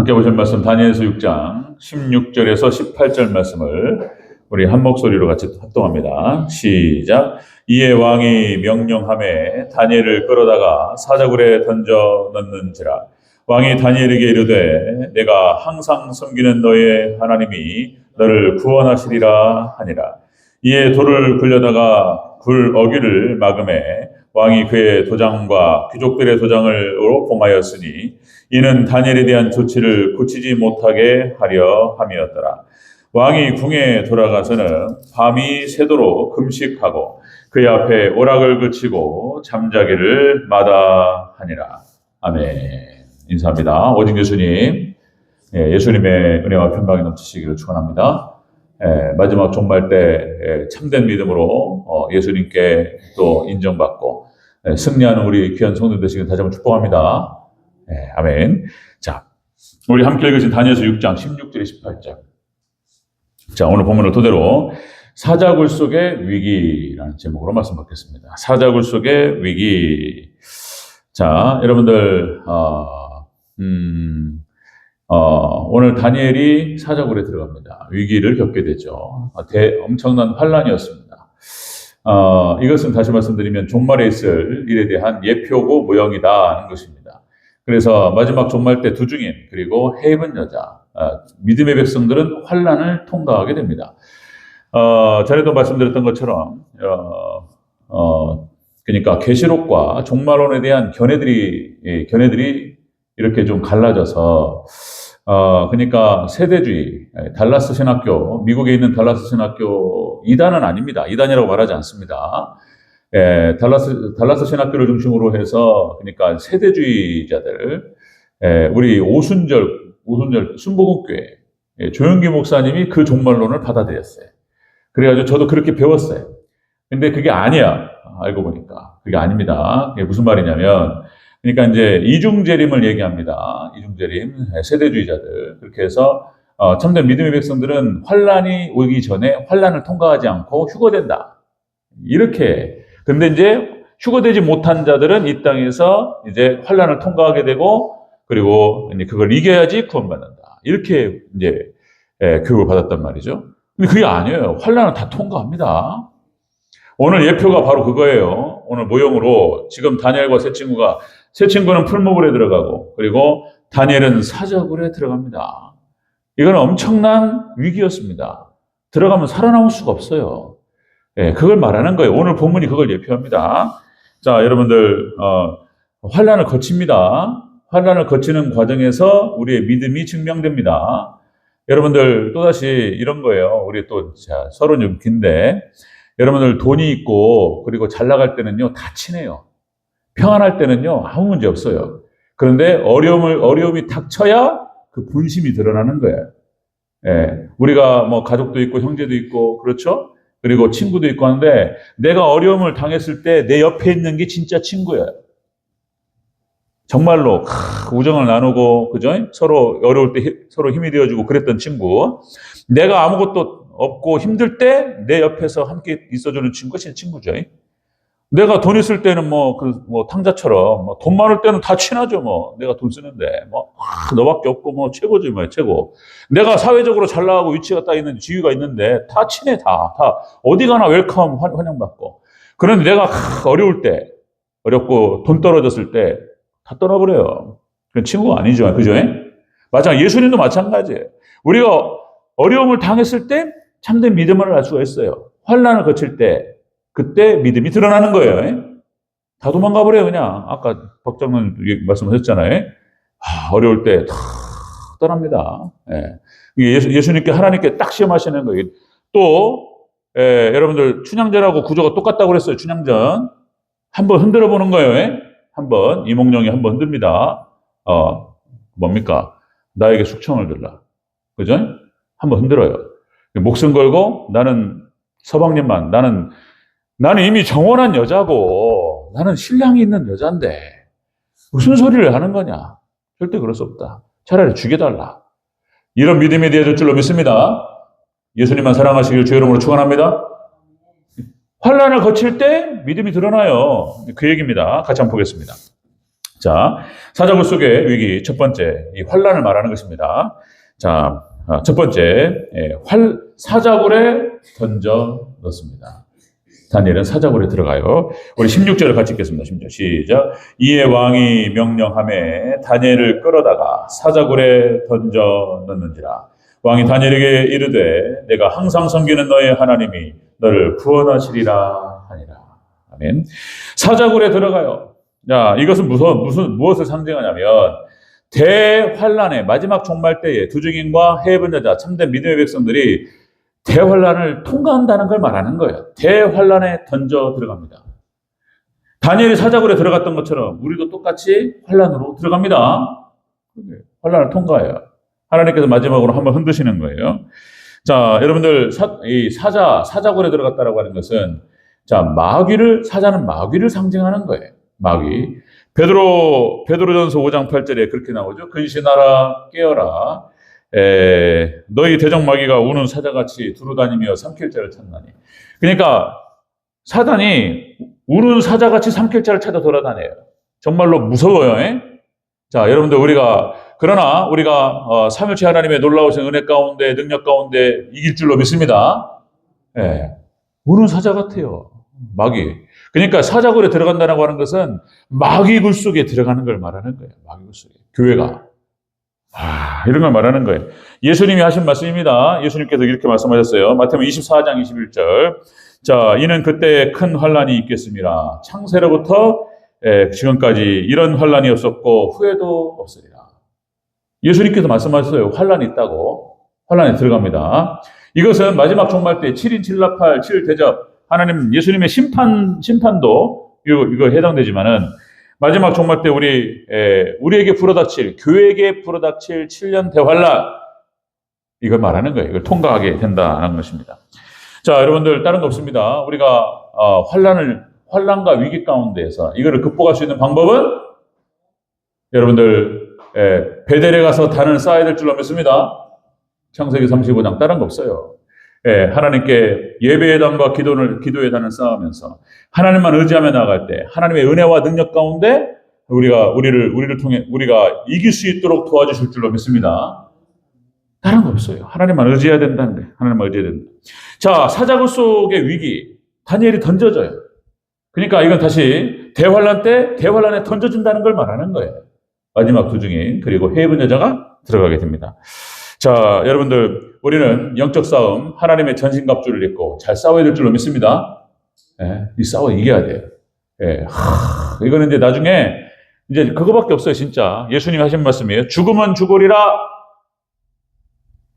함께 보실 말씀 다니엘서 6장 16절에서 18절 말씀을 우리 한 목소리로 같이 합동합니다. 시작. 이에 왕이 명령함에 다니엘을 끌어다가 사자굴에 던져 넣는지라. 왕이 다니엘에게 이르되 내가 항상 섬기는 너의 하나님이 너를 구원하시리라 하니라. 이에 돌을 굴려다가 굴 어귀를 막음에 왕이 그의 도장과 귀족들의 도장을 봉하였으니 이는 다니엘에 대한 조치를 고치지 못하게 하려 함이었더라. 왕이 궁에 돌아가서는 밤이 새도록 금식하고 그의 앞에 오락을 그치고 잠자기를 마다하니라. 아멘. 인사합니다. 오직 예수님, 예, 예수님의 은혜와 평강이 넘치시기를 축원합니다. 예, 마지막 종말 때 예, 참된 믿음으로 어, 예수님께 또 인정받고 예, 승리하는 우리 귀한 성도 되시길 다시 한번 축복합니다. 예, 아멘. 자, 우리 함께 읽으신 다니엘서 6장 16절 18절. 자, 오늘 본문을 토대로 사자굴 속의 위기라는 제목으로 말씀 받겠습니다. 사자굴 속의 위기. 자, 여러분들, 어, 음, 어, 오늘 다니엘이 사자굴에 들어갑니다. 위기를 겪게 되죠. 아, 대, 엄청난 환란이었습니다. 어, 이것은 다시 말씀드리면 종말에 있을 일에 대한 예표고 모형이다 하는 것입니다. 그래서 마지막 종말 때 두 중인 그리고 헤븐 여자 어, 믿음의 백성들은 환란을 통과하게 됩니다. 어, 전에도 말씀드렸던 것처럼 어, 어, 그러니까 계시록과 종말론에 대한 견해들이 예, 견해들이 이렇게 좀 갈라져서 어, 그러니까 세대주의 예, 달라스 신학교 미국에 있는 달라스 신학교 이단은 아닙니다. 이단이라고 말하지 않습니다. 예, 달라스 달라스 신학교를 중심으로 해서 그러니까 세대주의자들 예, 우리 오순절 오순절 순복음교회 예, 조영기 목사님이 그 종말론을 받아들였어요. 그래가지고 저도 그렇게 배웠어요. 근데 그게 아니야. 알고 보니까. 그게 아닙니다. 그게 무슨 말이냐면, 그러니까 이제 이중재림을 얘기합니다. 이중재림, 세대주의자들. 그렇게 해서, 어, 참된 믿음의 백성들은 환란이 오기 전에 환란을 통과하지 않고 휴거된다. 이렇게. 근데 이제 휴거되지 못한 자들은 이 땅에서 이제 환란을 통과하게 되고, 그리고 이제 그걸 이겨야지 구원받는다. 이렇게 이제 예, 교육을 받았단 말이죠. 근데 그게 아니에요. 환란은 다 통과합니다. 오늘 예표가 바로 그거예요. 오늘 모형으로 지금 다니엘과 새 친구가 새 친구는 풀무불에 들어가고 그리고 다니엘은 사자굴에 들어갑니다. 이건 엄청난 위기였습니다. 들어가면 살아남을 수가 없어요. 예, 그걸 말하는 거예요. 오늘 본문이 그걸 예표합니다. 자, 여러분들 어, 환란을 거칩니다. 환란을 거치는 과정에서 우리의 믿음이 증명됩니다. 여러분들 또다시 이런 거예요. 우리 또 자, 서로 좀 긴데 여러분들 돈이 있고 그리고 잘 나갈 때는요 다 친해요. 평안할 때는요 아무 문제 없어요. 그런데 어려움을 어려움이 닥쳐야 그 본심이 드러나는 거예요. 예, 우리가 뭐 가족도 있고 형제도 있고 그렇죠? 그리고 친구도 있고 하는데 내가 어려움을 당했을 때 내 옆에 있는 게 진짜 친구예요. 정말로 크, 우정을 나누고 그죠? 서로 어려울 때 히- 서로 힘이 되어주고 그랬던 친구. 내가 아무것도 없고 힘들 때 내 옆에서 함께 있어주는 친구가 진짜 친구죠. 내가 돈 있을 때는 뭐, 그, 뭐, 탕자처럼, 뭐, 돈 많을 때는 다 친하죠, 뭐. 내가 돈 쓰는데, 뭐, 아, 너밖에 없고, 뭐, 최고지, 뭐, 최고. 내가 사회적으로 잘 나가고 위치가 딱 있는, 지위가 있는데, 다 친해, 다. 다. 어디 가나 웰컴, 환- 환영받고. 그런데 내가 크, 어려울 때, 어렵고, 돈 떨어졌을 때, 다 떠나버려요. 그건 친구가 아니죠, 그죠? 마찬가지, 예수님도 마찬가지예요. 우리가 어려움을 당했을 때, 참된 믿음을 알 수가 있어요. 환란을 거칠 때, 그때 믿음이 드러나는 거예요. 다 도망가 버려요, 그냥. 아까 박장은 말씀하셨잖아요. 아, 어려울 때 다 떠납니다. 예. 예수님께 하나님께 딱 시험하시는 거예요. 또 예, 여러분들 춘향전하고 구조가 똑같다고 그랬어요. 춘향전 한번 흔들어 보는 거예요. 예? 한번 이몽룡이 한번 흔듭니다. 어 뭡니까? 나에게 숙청을 들라. 그죠? 한번 흔들어요. 목숨 걸고 나는 서방님만 나는 나는 이미 정원한 여자고 나는 신랑이 있는 여잔데 무슨 소리를 하는 거냐? 절대 그럴 수 없다. 차라리 죽여달라. 이런 믿음이 되어줄 줄로 믿습니다. 예수님만 사랑하시길 주의 이름으로 축원합니다. 환란을 거칠 때 믿음이 드러나요. 그 얘기입니다. 같이 한번 보겠습니다. 자, 사자굴 속의 위기 첫 번째, 이 환란을 말하는 것입니다. 자, 아, 첫 번째, 예, 활, 사자굴에 던져 넣습니다. 다니엘은 사자굴에 들어가요. 우리 16절을 같이 읽겠습니다. 16절 시작. 이에 왕이 명령함에 다니엘을 끌어다가 사자굴에 던져 넣는지라. 왕이 다니엘에게 이르되 내가 항상 섬기는 너의 하나님이 너를 구원하시리라 하니라. 아멘. 사자굴에 들어가요. 자, 이것은 무슨 무슨 무엇을 상징하냐면 대환란의 마지막 종말 때에 두 증인과 해븐 여자 참된 믿음의 백성들이 대환란을 통과한다는 걸 말하는 거예요. 대환란에 던져 들어갑니다. 다니엘이 사자굴에 들어갔던 것처럼 우리도 똑같이 환란으로 들어갑니다. 환란을 통과해요. 하나님께서 마지막으로 한번 흔드시는 거예요. 자, 여러분들 사, 이 사자 사자굴에 들어갔다라고 하는 것은 자 마귀를 사자는 마귀를 상징하는 거예요. 마귀. 베드로 베드로전서 5장 8절에 그렇게 나오죠. 근신하라 깨어라. 에, 너희 대적 마귀가 우는 사자같이 두루다니며 삼킬 자를 찾나니. 그러니까 사단이 우는 사자같이 삼킬 자를 찾아 돌아다녀요. 정말로 무서워요. 에? 자, 여러분들 우리가 그러나 우리가 어, 삼일체 하나님의 놀라우신 은혜 가운데 능력 가운데 이길 줄로 믿습니다. 예. 우는 사자 같아요. 마귀. 그러니까 사자굴에 들어간다고 하는 것은 마귀 굴 속에 들어가는 걸 말하는 거예요. 마귀 굴 속에. 교회가. 아, 이런 걸 말하는 거예요. 예수님이 하신 말씀입니다. 예수님께서 이렇게 말씀하셨어요. 마태복음 24장 21절. 자, 이는 그때 큰 환란이 있겠습니다. 창세로부터 에, 지금까지 이런 환란이 없었고 후에도 없으리라. 예수님께서 말씀하셨어요. 환란이 있다고. 환란에 들어갑니다. 이것은 마지막 종말 때 7인 7나팔 7대접 하나님 예수님의 심판 심판도 이거 이거 해당되지만은 마지막 종말 때 우리 에, 우리에게 불어닥칠 교회에게 불어닥칠 7년 대환란 이걸 말하는 거예요. 이걸 통과하게 된다는 것입니다. 자, 여러분들 다른 거 없습니다. 우리가 어, 환란을 환란과 위기 가운데에서 이거를 극복할 수 있는 방법은 여러분들 에, 베델에 가서 단을 쌓아야 될 줄로 믿습니다. 창세기 35장 다른 거 없어요. 예, 하나님께 예배의 단과 기도를, 기도의 단을 쌓으면서 하나님만 의지하며 나아갈 때 하나님의 은혜와 능력 가운데 우리가, 우리를, 우리를 통해, 우리가 이길 수 있도록 도와주실 줄로 믿습니다. 다른 거 없어요. 하나님만 의지해야 된다는 데 하나님만 의지해야 된다. 자, 사자굴 속의 위기. 다니엘이 던져져요. 그러니까 이건 다시 대환란 때 대환란에 던져진다는 걸 말하는 거예요. 마지막 두 중인 그리고 해븐 여자가 들어가게 됩니다. 자, 여러분들 우리는 영적 싸움 하나님의 전신갑주를 입고 잘 싸워야 될 줄로 믿습니다. 예, 이 싸워 이겨야 돼요. 예, 하, 이거는 이제 나중에 이제 그거밖에 없어요, 진짜. 예수님이 하신 말씀이에요. 죽으면 죽으리라.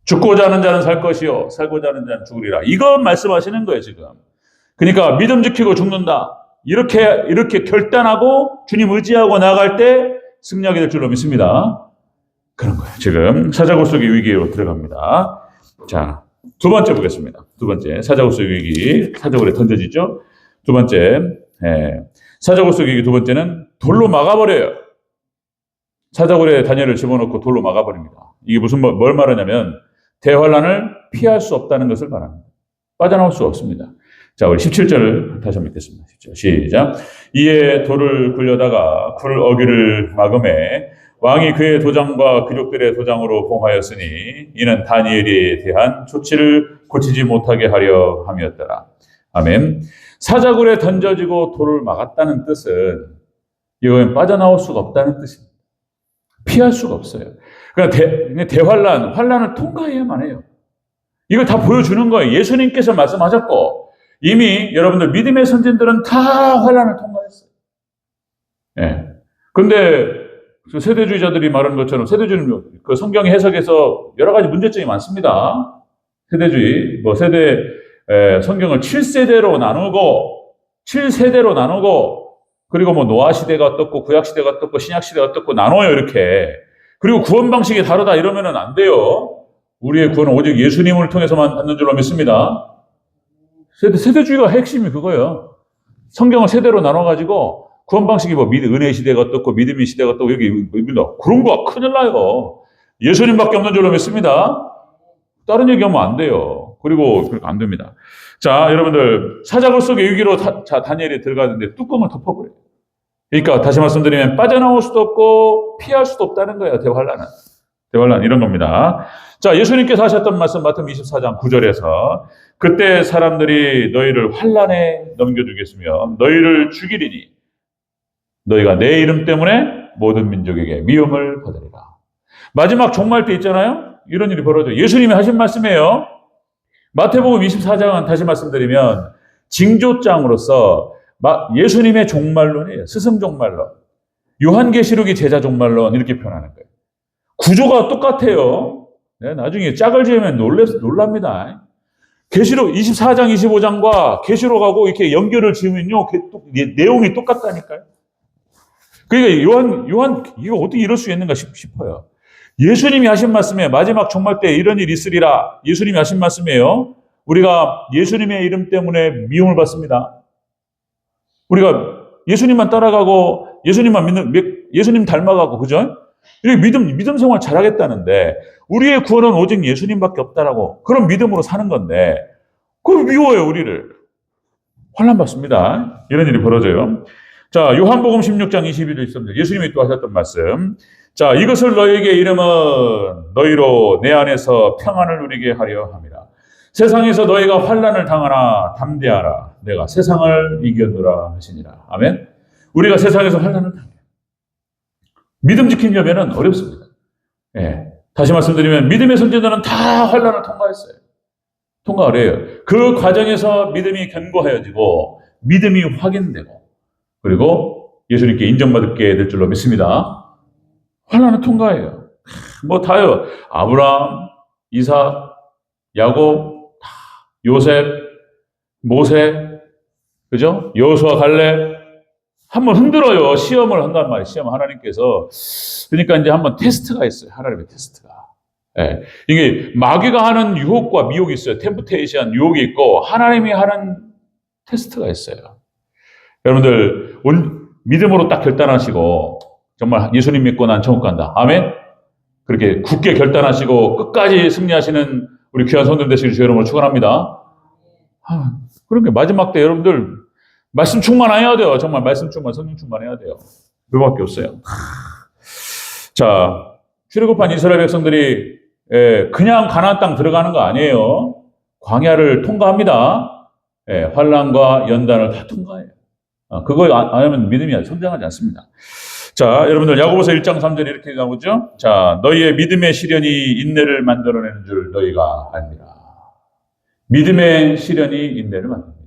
죽고자 하는 자는 살 것이요, 살고자 하는 자는 죽으리라. 이거 말씀하시는 거예요, 지금. 그러니까 믿음 지키고 죽는다. 이렇게 이렇게 결단하고 주님 의지하고 나갈 때 승리하게 될 줄로 믿습니다. 그런 거예요. 지금 사자굴 속의 위기로 들어갑니다. 자, 두 번째 보겠습니다. 두 번째 사자굴 속의 위기, 사자굴에 던져지죠. 두 번째, 예, 사자굴 속의 위기 두 번째는 돌로 막아버려요. 사자굴에 다니엘을 집어넣고 돌로 막아버립니다. 이게 무슨 뭐- 뭘 말하냐면 대환란을 피할 수 없다는 것을 말합니다. 빠져나올 수 없습니다. 자, 우리 17절을 다시 한번 읽겠습니다. 17절. 시작. 이에 돌을 굴려다가 굴 어기를 막음에 왕이 그의 도장과 귀족들의 도장으로 봉하였으니 이는 다니엘에 대한 조치를 고치지 못하게 하려 함이었더라. 아멘. 사자굴에 던져지고 돌을 막았다는 뜻은 이건 빠져나올 수가 없다는 뜻입니다. 피할 수가 없어요. 그러니까 대, 대환란, 환란을 통과해야만 해요. 이걸 다 보여주는 거예요. 예수님께서 말씀하셨고 이미 여러분들 믿음의 선진들은 다 환란을 통과했어요. 예. 근데 그 세대주의자들이 말하는 것처럼 세대주의는 그 성경 해석에서 여러 가지 문제점이 많습니다. 세대주의, 뭐 세대 에, 성경을 7세대로 나누고 7세대로 나누고 그리고 뭐 노아 시대가 어떻고 구약 시대가 어떻고 신약 시대가 어떻고 나눠요 이렇게. 그리고 구원 방식이 다르다 이러면은 안 돼요. 우리의 구원은 오직 예수님을 통해서만 받는 줄로 믿습니다. 세대, 세대주의가 핵심이 그거예요. 성경을 세대로 나눠가지고 구원 방식이 뭐 믿, 은혜 시대가 어떻고 믿음의 시대가 어떻고 여기 믿는다. 그런 거 큰일 나요. 예수님밖에 없는 줄로 믿습니다. 다른 얘기하면 안 돼요. 그리고 안 됩니다. 자, 여러분들 사자굴 속의 위기로 다, 자, 다니엘이 들어가는데 뚜껑을 덮어버려요. 그러니까 다시 말씀드리면 빠져나올 수도 없고 피할 수도 없다는 거예요. 대환란은. 대환란 이런 겁니다. 자, 예수님께서 하셨던 말씀 마태복음 24장 9절에서 그때 사람들이 너희를 환란에 넘겨주겠으며 너희를 죽이리니 너희가 내 이름 때문에 모든 민족에게 미움을 받으리라. 마지막 종말 때 있잖아요. 이런 일이 벌어져. 예수님이 하신 말씀이에요. 마태복음 24장은 다시 말씀드리면 징조장으로서 마- 예수님의 종말론이에요. 스승 종말론. 요한계시록이 제자 종말론 이렇게 표현하는 거예요. 구조가 똑같아요. 네, 나중에 짝을 지으면 놀래, 놀랍니다. 계시록 24장, 25장과 계시록하고 이렇게 연결을 지으면요, 그 내용이 똑같다니까요. 그러니까 요한, 요한, 이거 어떻게 이럴 수 있는가 싶, 싶어요. 예수님이 하신 말씀에 마지막 종말 때 이런 일이 있으리라. 예수님이 하신 말씀이에요. 우리가 예수님의 이름 때문에 미움을 받습니다. 우리가 예수님만 따라가고 예수님만 믿는 예수님 닮아가고 그죠? 이렇게 믿음 믿음 생활 잘하겠다는데 우리의 구원은 오직 예수님밖에 없다라고 그런 믿음으로 사는 건데 그걸 미워요 우리를 환란 받습니다. 이런 일이 벌어져요. 자 요한복음 16장 21절 있습니다. 예수님이 또 하셨던 말씀. 자 이것을 너희에게 이름은 너희로 내 안에서 평안을 누리게 하려 함이라. 세상에서 너희가 환란을 당하나 담대하라. 내가 세상을 이겼노라 하시니라. 아멘. 우리가 세상에서 환란을 당해요. 믿음 지키려면 어렵습니다. 예. 다시 말씀드리면 믿음의 선지자는 다 환란을 통과했어요. 통과를 해요. 그 과정에서 믿음이 견고해지고 믿음이 확인되고 그리고 예수님께 인정받게 될 줄로 믿습니다. 환란을 통과해요. 뭐 다요. 아브라함, 이삭, 야곱, 다 요셉, 모세, 그죠? 여호수아 갈렙 한번 흔들어요. 시험을 한단 말이에요. 시험 하나님께서 그러니까 이제 한번 테스트가 있어요. 하나님의 테스트가. 예. 이게 마귀가 하는 유혹과 미혹이 있어요. 템프테이션 유혹이 있고 하나님이 하는 테스트가 있어요. 여러분들 온 믿음으로 딱 결단하시고 정말 예수님 믿고 난 천국 간다. 아멘. 그렇게 굳게 결단하시고 끝까지 승리하시는 우리 귀한 성들 되시길 주 여러분을 축원합니다. 아, 그러니까 마지막 때 여러분들 말씀 충만해야 돼요. 정말 말씀 충만, 성령 충만해야 돼요. 그밖에 없어요. 자, 출애굽한 이스라엘 백성들이 예, 그냥 가나안 땅 들어가는 거 아니에요. 광야를 통과합니다. 예, 환란과 연단을 다 통과해요. 아, 그거 하면 믿음이 성장하지 않습니다. 자, 여러분들 야고보서 1장 3절에 이렇게 나오죠. 자, 너희의 믿음의 시련이 인내를 만들어내는 줄 너희가 압니다. 믿음의 시련이 인내를 만듭니다.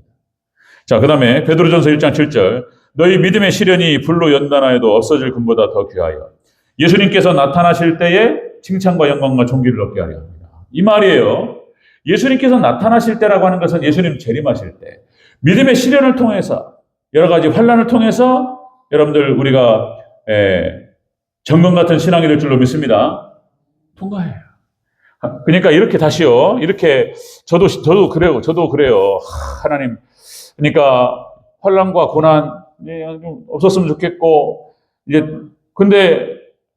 자, 그 다음에 베드로전서 1장 7절 너희 믿음의 시련이 불로 연단하여도 없어질 금보다 더 귀하여 예수님께서 나타나실 때에 칭찬과 영광과 존귀를 얻게 하려 합니다. 이 말이에요. 예수님께서 나타나실 때라고 하는 것은 예수님 재림하실 때 믿음의 시련을 통해서 여러 가지 환란을 통해서 여러분들 우리가 에, 정금 같은 신앙이 될 줄로 믿습니다. 통과해요. 그러니까 이렇게 다시요. 이렇게 저도 저도 그래요. 저도 그래요. 하나님 그러니까 환란과 고난 예, 좀 없었으면 좋겠고 이제 근데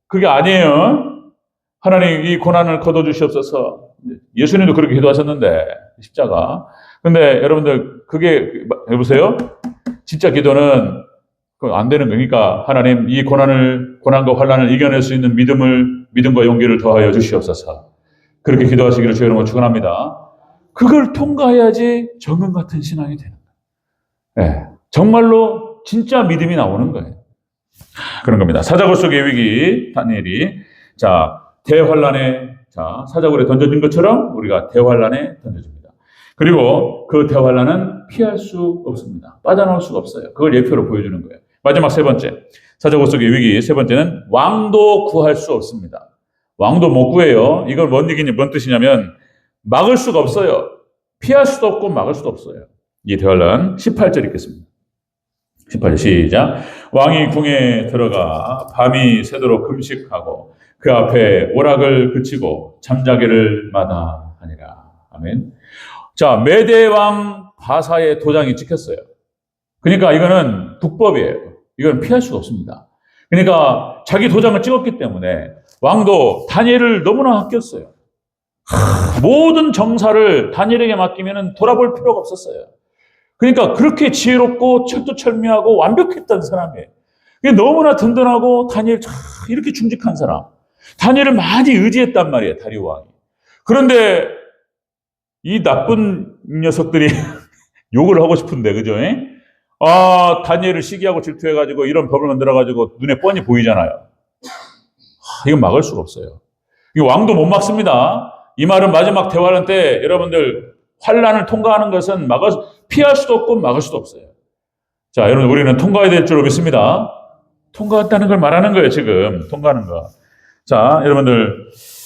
그게 아니에요. 하나님 이 고난을 거둬 주시옵소서. 예수님도 그렇게 기도하셨는데 십자가. 근데 여러분들 그게 해보세요. 진짜 기도는 안 되는 거니까 하나님 이 고난을 고난과 환란을 이겨낼 수 있는 믿음을 믿음과 용기를 더하여 주시옵소서. 그렇게 기도하시기를 주여 여러분 축원합니다. 그걸 통과해야지 정금 같은 신앙이 되는 거예요. 네, 정말로 진짜 믿음이 나오는 거예요. 그런 겁니다. 사자굴 속의 위기 다니엘이 자 대환란에 자 사자굴에 던져진 것처럼 우리가 대환란에 던져집니다. 그리고 그 대환란은 피할 수 없습니다. 빠져나올 수가 없어요. 그걸 예표로 보여주는 거예요. 마지막 세 번째 사자굴 속의 위기 세 번째는 왕도 구할 수 없습니다. 왕도 못 구해요. 이걸 뭔 얘기냐, 뭔 뜻이냐면 막을 수가 없어요. 피할 수도 없고 막을 수도 없어요. 이 대환란 18절 읽겠습니다. 18절 시작. 왕이 궁에 들어가 밤이 새도록 금식하고 그 앞에 오락을 그치고 잠자기를 마다하니라. 아멘. 자, 메대왕 바사의 도장이 찍혔어요. 그러니까 이거는 북법이에요. 이건 피할 수가 없습니다. 그러니까 자기 도장을 찍었기 때문에 왕도 다니엘을 너무나 아꼈어요. 하, 모든 정사를 다니엘에게 맡기면 돌아볼 필요가 없었어요. 그러니까 그렇게 지혜롭고 철두철미하고 완벽했던 사람이에요. 그게 너무나 든든하고 다니엘 참 이렇게 충직한 사람. 다니엘을 많이 의지했단 말이에요, 다리오 왕이. 그런데 이 나쁜 녀석들이 욕을 하고 싶은데, 그죠? 에? 아, 다니엘을 시기하고 질투해가지고 이런 법을 만들어가지고 눈에 뻔히 보이잖아요. 하, 이건 막을 수가 없어요. 이 왕도 못 막습니다. 이 말은 마지막 대화론 때 여러분들 환란을 통과하는 것은 막을 수- 피할 수도 없고 막을 수도 없어요. 자, 여러분 우리는 통과해야 될 줄로 믿습니다. 통과했다는 걸 말하는 거예요, 지금. 통과하는 거. 자, 여러분들 하,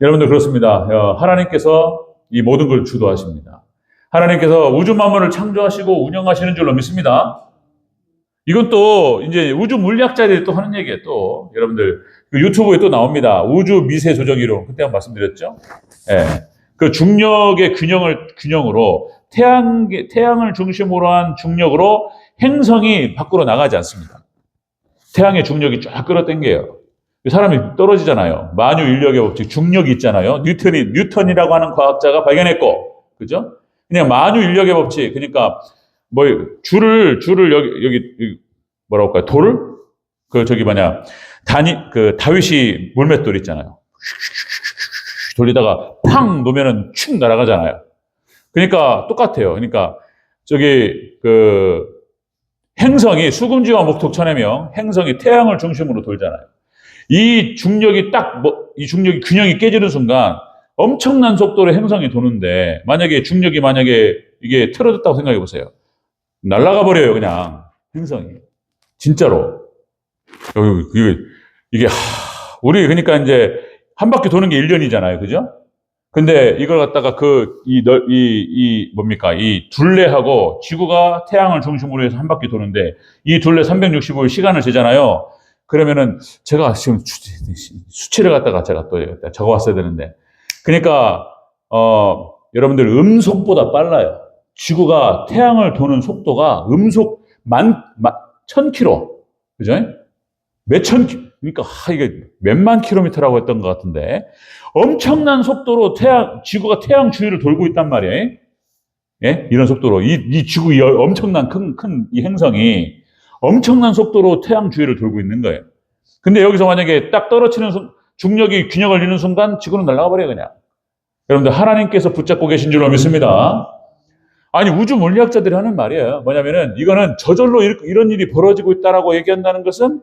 여러분들 그렇습니다. 어, 하나님께서 이 모든 걸 주도하십니다. 하나님께서 우주 만물을 창조하시고 운영하시는 줄로 믿습니다. 이건 또 이제 우주 물리학자들이 또 하는 얘기예요. 또 여러분들 그 유튜브에 또 나옵니다. 우주 미세 조정 이론 그때 한번 말씀드렸죠. 예. 그 중력의 균형을 균형으로 태양 태양을 중심으로 한 중력으로 행성이 밖으로 나가지 않습니다. 태양의 중력이 쫙 끌어당겨요. 사람이 떨어지잖아요. 만유 인력의 법칙, 중력이 있잖아요. 뉴턴이 뉴턴이라고 하는 과학자가 발견했고, 그죠? 그냥 만유 인력의 법칙, 그러니까 뭐 줄을 줄을 여기 여기, 뭐라고 할까요? 돌을 그 저기 뭐냐 다니 그 다윗이 물맷돌 있잖아요. 돌리다가 팡 놓으면은 축 날아가잖아요. 그러니까 똑같아요. 그러니까 저기 그 행성이 수금지와 목톡 천해명 행성이 태양을 중심으로 돌잖아요. 이 중력이 딱 뭐 이 중력이 균형이 깨지는 순간 엄청난 속도로 행성이 도는데 만약에 중력이 만약에 이게 틀어졌다고 생각해 보세요. 날아가 버려요 그냥 행성이 진짜로 이게, 이게 하, 우리 그러니까 이제 한 바퀴 도는 게 1년이잖아요 그죠? 근데 이걸 갖다가 그, 이, 널- 이, 이, 뭡니까? 이 둘레하고 지구가 태양을 중심으로 해서 한 바퀴 도는데 이 둘레 365일 시간을 재잖아요. 그러면은 제가 지금 수- 수치를 갖다가 제가 또 여기다 적어 왔어야 되는데. 그러니까, 어, 여러분들 음속보다 빨라요. 지구가 태양을 도는 속도가 음속 만, 만, 천 킬로. 그죠? 몇천 킬로. 그러니까, 하, 이게 몇만 킬로미터라고 했던 것 같은데. 엄청난 속도로 태양, 지구가 태양 주위를 돌고 있단 말이에요. 예? 이런 속도로. 이, 이 지구, 이 엄청난 큰, 큰 이 행성이 엄청난 속도로 태양 주위를 돌고 있는 거예요. 근데 여기서 만약에 딱 떨어지는 순, 중력이 균형을 잃는 순간 지구는 날아가 버려요, 그냥. 여러분들, 하나님께서 붙잡고 계신 줄로 믿습니다. 아니, 우주 물리학자들이 하는 말이에요. 뭐냐면은, 이거는 저절로 일- 이런 일이 벌어지고 있다라고 얘기한다는 것은,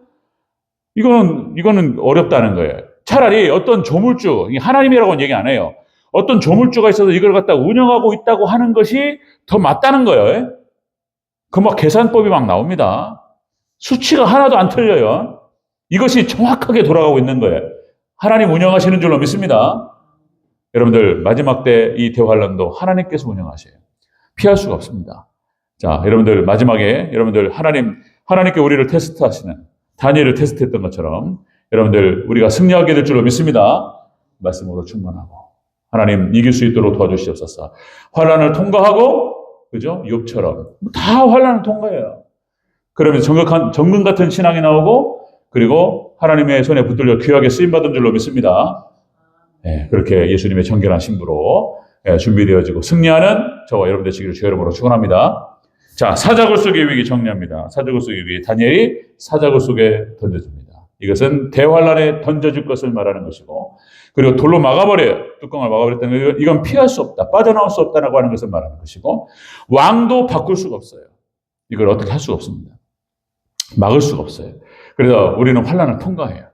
이거는, 이거는 어렵다는 거예요. 차라리 어떤 조물주, 하나님이라고는 얘기 안 해요. 어떤 조물주가 있어서 이걸 갖다 운영하고 있다고 하는 것이 더 맞다는 거예요. 그 막 계산법이 막 나옵니다. 수치가 하나도 안 틀려요. 이것이 정확하게 돌아가고 있는 거예요. 하나님 운영하시는 줄로 믿습니다. 여러분들 마지막 때 이 대환란도 하나님께서 운영하셔요. 피할 수가 없습니다. 자, 여러분들 마지막에 여러분들 하나님 하나님께 우리를 테스트하시는 다니엘을 테스트했던 것처럼 여러분들 우리가 승리하게 될 줄로 믿습니다. 말씀으로 충만하고 하나님 이길 수 있도록 도와주시옵소서. 환란을 통과하고 그죠? 욥처럼 다 환란을 통과해요. 그러면 정극한 정금 같은 신앙이 나오고 그리고 하나님의 손에 붙들려 귀하게 쓰임 받은 줄로 믿습니다. 예, 그렇게 예수님의 정결한 신부로 예, 준비되어지고 승리하는 저와 여러분 되시기를 주의 이름으로 축원합니다. 자, 사자굴 속의 위기 정리합니다. 사자굴 속의 위기 다니엘이 사자굴 속에 던져집니다. 이것은 대환란에 던져질 것을 말하는 것이고 그리고 돌로 막아버려요. 뚜껑을 막아버렸다는 건 이건 피할 수 없다. 빠져나올 수 없다라고 하는 것을 말하는 것이고 왕도 바꿀 수가 없어요. 이걸 어떻게 할 수가 없습니다. 막을 수가 없어요. 그래서 우리는 환란을 통과해요.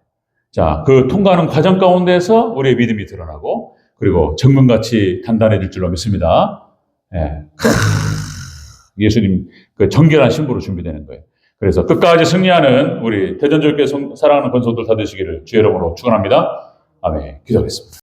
자, 그 통과하는 과정 가운데서 우리의 믿음이 드러나고 그리고 정금같이 단단해질 줄로 믿습니다. 예. 예수님 그 정결한 신부로 준비되는 거예요. 그래서 끝까지 승리하는 우리 대전절교 사랑하는 권속들 다 되시기를 주의 이름으로 축원합니다. 아멘. 기도하겠습니다.